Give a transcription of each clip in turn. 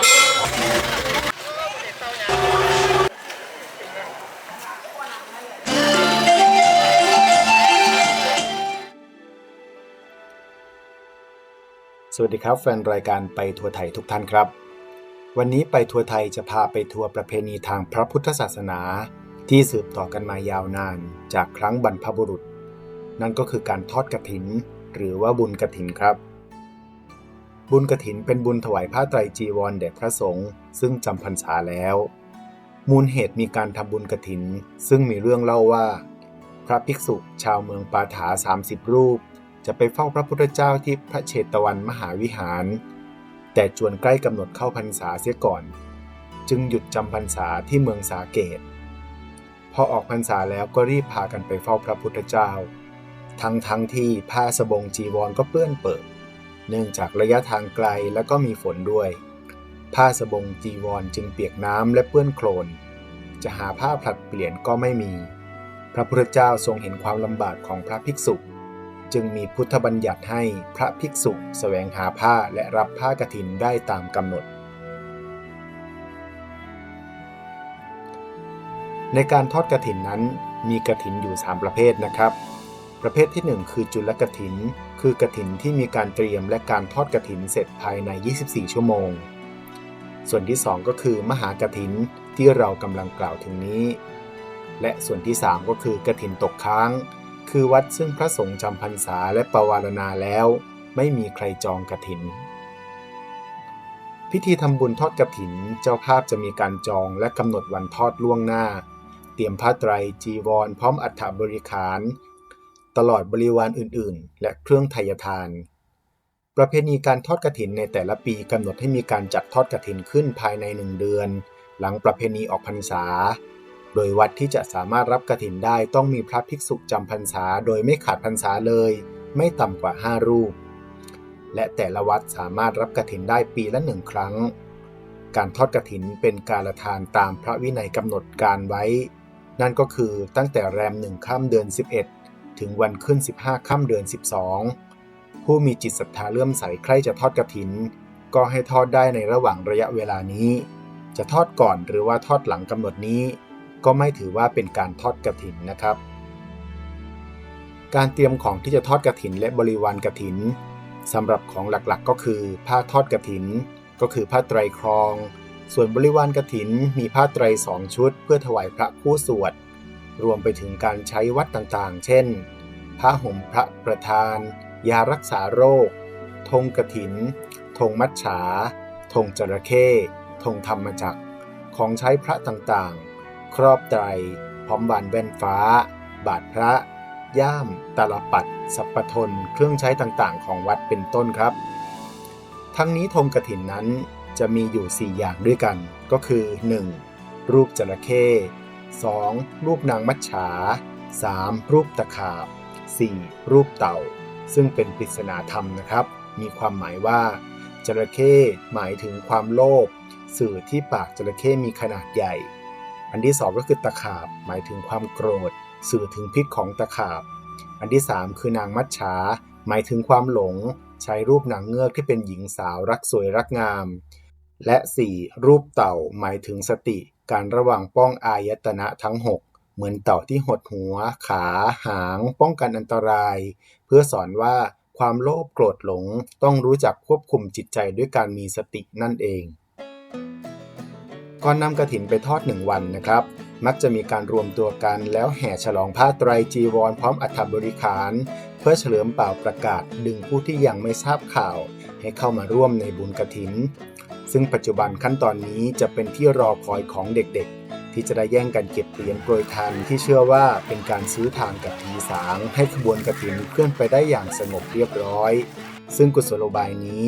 สวัสดีครับแฟนรายการไปทัวร์ไทยทุกท่านครับ วันนี้ไปทัวร์ไทยจะพาไปทัวร์ประเพณีทางพระพุทธศาสนา ที่สืบต่อกันมายาวนานจากครั้งบรรพบุรุษ นั่นก็คือการทอดกระถิน หรือว่าบุญกระถินครับ บุญกระถินเป็นบุญถวายผ้าไตรจีวรแด่พระสงฆ์ซึ่งจำพรรษาแล้ว มูลเหตุมีการทำบุญกระถิน ซึ่งมีเรื่องเล่าว่า พระภิกษุชาวเมืองปาถา 30 รูป จะไปเฝ้าพระพุทธเจ้าที่พระเชตวันมหาวิหาร แต่จวนใกล้กำหนดเข้าพรรษาเสียก่อน จึงหยุดจำพรรษาที่เมืองสาเกต พอออกพรรษาแล้วก็รีบพากันไปเฝ้าพระพุทธเจ้า ทั้งทั้งที่ผ้าสบงจีวรก็เปื้อนเปิด เนื่องจากระยะทางไกลและก็มีฝนด้วย ผ้าสบงจีวรจึงเปียกน้ำและเปื้อนโคลน จะหาผ้าผลัดเปลี่ยนก็ไม่มี พระพุทธเจ้าทรงเห็นความลำบากของพระภิกษุ จึงมีพุทธบัญญัติให้พระภิกษุแสวงหาผ้าและรับผ้ากฐินได้ตามกำหนด ในการทอดกฐินนั้นมีกฐินอยู่ 3 ประเภทนะครับ ประเภทที่ 1 คือจุลกฐิน คือกฐินที่มีการเตรียมและการทอดกฐินเสร็จภายใน 24 ชั่วโมง ส่วนที่ 2 ก็คือมหากฐินที่เรากำลังกล่าวถึงนี้ และส่วนที่ 3 ก็คือกฐินตกค้าง คือวัดซึ่งพระสงฆ์จำพรรษาและปวารณาแล้ว ไม่มีใครจองกฐิน พิธีทำบุญทอดกฐินเจ้าภาพจะมีการจองและกำหนดวันทอดล่วงหน้า เตรียมผ้าไตรจีวร พร้อมอัฐบริขาร ตลอดบริวารอื่นๆ และเครื่องไทยทาน ประเพณีการทอดกฐินในแต่ละปีกำหนดให้มีการจัดทอดกฐินขึ้นภายในหนึ่งเดือน หลังประเพณีออกพรรษา โดยวัดที่จะสามารถรับกฐินได้ต้องมีพระภิกษุจำพรรษาโดยไม่ขาดพรรษาเลย ไม่ต่ำกว่า 5 รูป และแต่ละวัดสามารถรับกฐินได้ปีละหนึ่งครั้ง การทอดกฐินเป็นการละทานตามพระวินัยกำหนดการไว้ นั่นก็คือตั้งแต่แรมหนึ่งค่ำเดือน 11 ถึงวันขึ้น 15 ค่ำเดือน 12 ผู้มีจิตศรัทธาเลื่อมใสใครจะทอดกฐิน ก็ให้ทอดได้ในระหว่างระยะเวลานี้ จะทอดก่อนหรือว่าทอดหลังกำหนดนี้ ก็ไม่ถือว่าเป็นการทอดกฐินนะครับ การเตรียมของที่จะทอดกฐินและบริวารกฐินสำหรับของหลักๆ ก็คือผ้าทอดกฐิน ก็คือผ้าไตรครอง ส่วนบริวารกฐินมีผ้าไตรสองชุด เพื่อถวายพระคู่สวด รวมไปถึงการใช้วัดต่างๆ เช่นผ้าห่มพระประธาน ยารักษาโรค ธงกฐิน ธงมัจฉา ธงจระเข้ธงธรรมจักร ของใช้พระต่างๆ ครอบไตร พร้อมบานแว่นฟ้า บาทพระ ย่าม ตลปัด สัพพทน เครื่องใช้ต่างๆ ของวัดเป็นต้นครับ ทั้งนี้ธงกฐินนั้นจะมีอยู่ 4 อย่างด้วยกัน ก็คือ 1. รูปจระเข้ 2. รูปนางมัจฉา 3. รูปตะขาบ 4. รูปเต่า ซึ่งเป็นปริศนาธรรมนะครับ มีความหมายว่าจระเข้หมายถึงความโลภสื่อที่ปากจระเข้มีขนาดใหญ่ อันที่สองก็คือตะขาบหมายถึงความโกรธ สื่อถึงพิษของตะขาบ อันที่สามคือนางมัจฉา หมายถึงความหลง ใช้รูปนางเงือกที่เป็นหญิงสาวรักสวยรักงาม และ 4. รูปเต่าหมายถึงสติ การระวังป้องอายตนะทั้ง 6 เหมือนเต่าที่หดหัว ขา หาง ป้องกันอันตราย เพื่อสอนว่าความโลภโกรธหลงต้องรู้จักควบคุมจิตใจด้วยการมีสตินั่นเอง ก่อนนำกระถินไปทอดหนึ่งวันนะครับ มักจะมีการรวมตัวกันแล้วแห่ฉลองผ้าไตรจีวรพร้อมอัฐบริขาร เพื่อเฉลิมเป่าประกาศดึงผู้ที่ยังไม่ทราบข่าว ให้เข้ามาร่วมในบุญกระถิน ซึ่งปัจจุบันขั้นตอนนี้จะเป็นที่รอคอยของเด็กๆ ที่จะได้แย่งกันเก็บเหรียญโปรยทานที่เชื่อว่าเป็นการซื้อทานกับผีสางให้ขบวนกระถินเคลื่อนไปได้อย่างสงบเรียบร้อย ซึ่งกุศโลบายนี้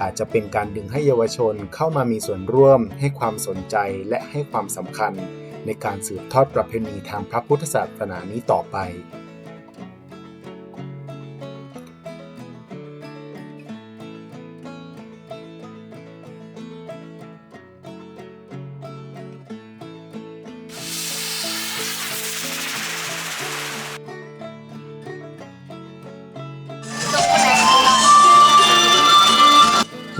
อาจจะเป็นการดึงให้เยาวชนเข้ามามีส่วนร่วม ให้ความสนใจและให้ความสำคัญ ในการสืบทอดประเพณีทางพระพุทธศาสนานี้ต่อไป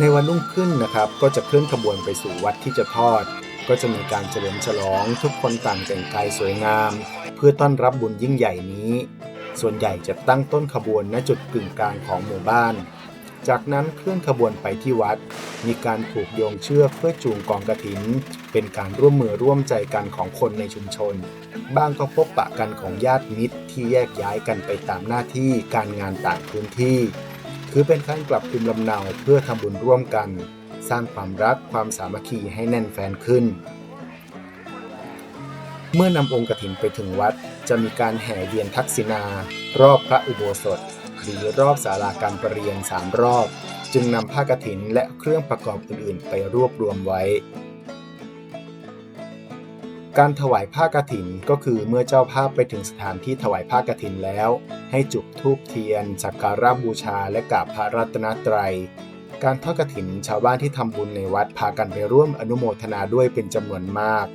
ในวันรุ่งขึ้นนะครับ ก็จะเคลื่อนขบวนไปสู่วัดที่จะทอด ก็จะมีการเฉลิมฉลองทุกคนต่างแต่งกายสวยงาม เพื่อต้อนรับบุญยิ่งใหญ่นี้ ส่วนใหญ่จะตั้งต้นขบวนณจุดกึ่งกลางของหมู่บ้าน จากนั้นเคลื่อนขบวนไปที่วัด มีการผูกโยงเชือกเพื่อจูงกองกระถิน เป็นการร่วมมือร่วมใจกันของคนในชุมชน บ้างก็พบปะกันของญาติมิตรที่แยกย้ายกันไปตามหน้าที่การงานต่างพื้นที่ คือเป็นการกลับภูมิลำเนาเพื่อทำบุญร่วมกัน สร้างความรักความสามัคคีให้แน่นแฟนขึ้น เมื่อนำองค์กฐินไปถึงวัด จะมีการแห่เวียนทักษิณารอบพระอุโบสถ หรือรอบศาลาการประเรียนสามรอบ จึงนำผ้ากฐินและเครื่องประกอบอื่นๆ ไปรวบรวมไว้ การถวายผ้ากฐินก็คือเมื่อเจ้าภาพไปถึงสถานที่ถวายผ้ากฐินแล้ว ให้จุดธูปเทียน สักการะบูชาและกราบพระรัตนตรัย การทอดกฐินชาวบ้านที่ทำบุญในวัดพากันไปร่วมอนุโมทนาด้วยเป็นจำนวนมาก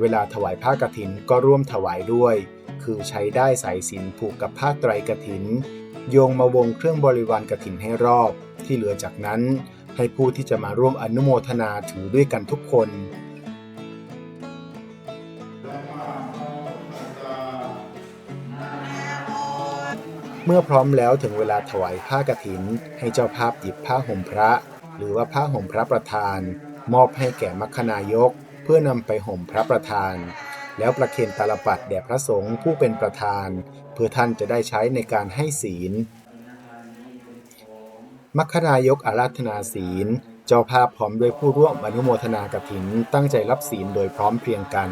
เวลาถวายผ้ากฐินก็ร่วมถวายด้วย คือใช้ได้สายสินผูกกับผ้าไตรกฐิน โยงมาวงเครื่องบริวารกฐินให้รอบ ที่เหลือจากนั้น ให้ผู้ที่จะมาร่วมอนุโมทนาถือด้วยกันทุกคน เมื่อพร้อมแล้วถึงเวลาถวายผ้ากฐิน ให้เจ้าภาพหยิบผ้าห่มพระ หรือว่าผ้าห่มพระประธาน มอบให้แก่มัคคณายก เพื่อนำไปห่มพระประธาน แล้วประเคนตาลปัดแด่พระสงฆ์ผู้เป็นประธาน เพื่อท่านจะได้ใช้ในการให้ศีล มัคคณายกอาราธนาศีล เจ้าภาพพร้อมด้วยผู้ร่วมอนุโมทนากฐินตั้งใจรับศีลโดยพร้อมเพรียงกัน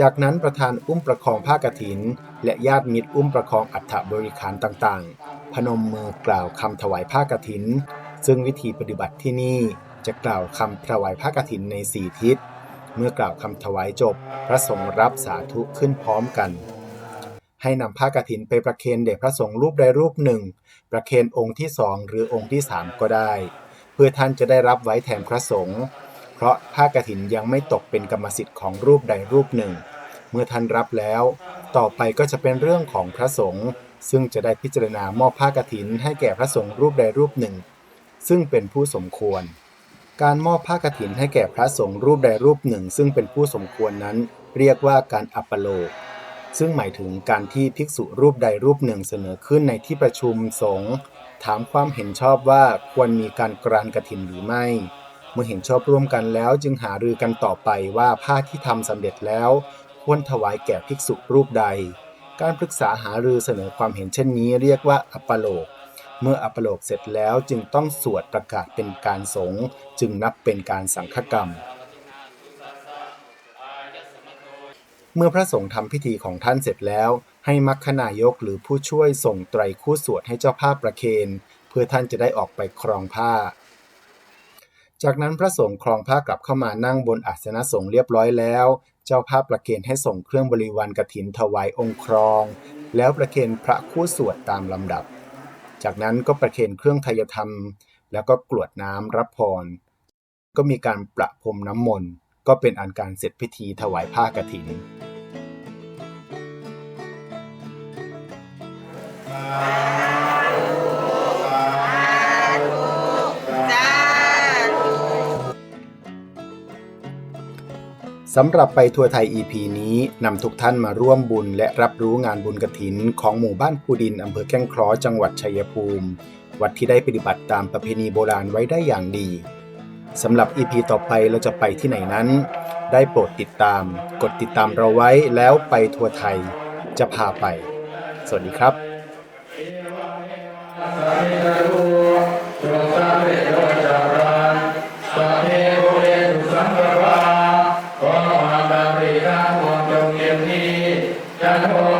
จากนั้นประธานอุ้มประคองผ้ากฐิน และญาติมิตรอุ้มประคองอัฐบริขารต่างๆ พนมมือกล่าวคำถวายผ้ากฐิน ซึ่งวิธีปฏิบัติที่นี่จะกล่าวคำถวายผ้ากฐินในสี่ทิศ เมื่อกล่าวคำถวายจบ พระสงฆ์รับสาธุขึ้นพร้อมกัน ให้นำผ้ากฐินไปประเคนเด็กพระสงฆ์รูปใดรูปหนึ่ง ประเคนองค์ที่สองหรือองค์ที่สามก็ได้ เพื่อท่านจะได้รับไว้แทนพระสงฆ์ เพราะผ้ากฐินยังไม่ตกเป็นกรรมสิทธิ์ของรูปใดรูปหนึ่ง เมื่อท่านรับแล้ว ต่อไปก็จะเป็นเรื่องของพระสงฆ์ซึ่งจะได้พิจารณามอบผ้ากฐินให้แก่พระสงฆ์รูปใดรูปหนึ่ง ซึ่งเป็นผู้สมควร การมอบผ้ากฐินให้แก่พระสงฆ์รูปใดรูปหนึ่ง ซึ่งเป็นผู้สมควรนั้น เรียกว่าการอัปโลกซึ่งหมายถึงการที่ภิกษุรูปใดรูปหนึ่งเสนอขึ้นในที่ประชุมสงฆ์ถามความเห็นชอบว่าควรมีการกรานกฐินหรือไม่ เมื่อเห็นชอบร่วมกันแล้วจึงหารือกันต่อไปว่าผ้าที่ทำสำเร็จแล้ว ควรถวายแก่ภิกษุรูปใด การปรึกษาหารือเสนอความเห็นเช่นนี้เรียกว่าอัปโลก เมื่ออัปโลกเสร็จแล้วจึงต้องสวดประกาศเป็นการสงฆ์จึงนับเป็นการสังฆกรรม เมื่อพระสงฆ์ทำพิธีของท่านเสร็จแล้วให้มัคคณายกหรือผู้ช่วยส่งไตรคู่สวดให้เจ้าภาพประเคน เพื่อท่านจะได้ออกไปครองผ้า จากนั้นพระสงฆ์ครองผ้ากลับเข้ามานั่งบนอาสนะสงฆ์เรียบร้อยแล้ว เจ้าภาพประเคนให้ส่งเครื่องบริวารกฐินถวายองค์ครอง แล้วประเคนพระคู่สวดตามลำดับ จากนั้นก็ประเคนเครื่องไทยธรรม แล้วก็กรวดน้ำรับพร ก็มีการประพรมน้ำมนต์ก็เป็นอันการเสร็จพิธีถวายผ้ากฐิน สำหรับไปทัวร์ไทย EP นี้นำทุกท่านมาร่วมบุญและรับรู้งานบุญกฐิน ของหมู่บ้านภูดินอำเภอแก้งเคราะห์จังหวัดชัยภูมิ วัดที่ได้ปฏิบัติตามประเพณีโบราณไว้ได้อย่างดีสำหรับ EP ต่อไปเราจะไปที่ไหนนั้น ได้โปรดติดตาม กดติดตามเราไว้แล้วไปทัวร์ไทยจะพาไป สวัสดีครับ ป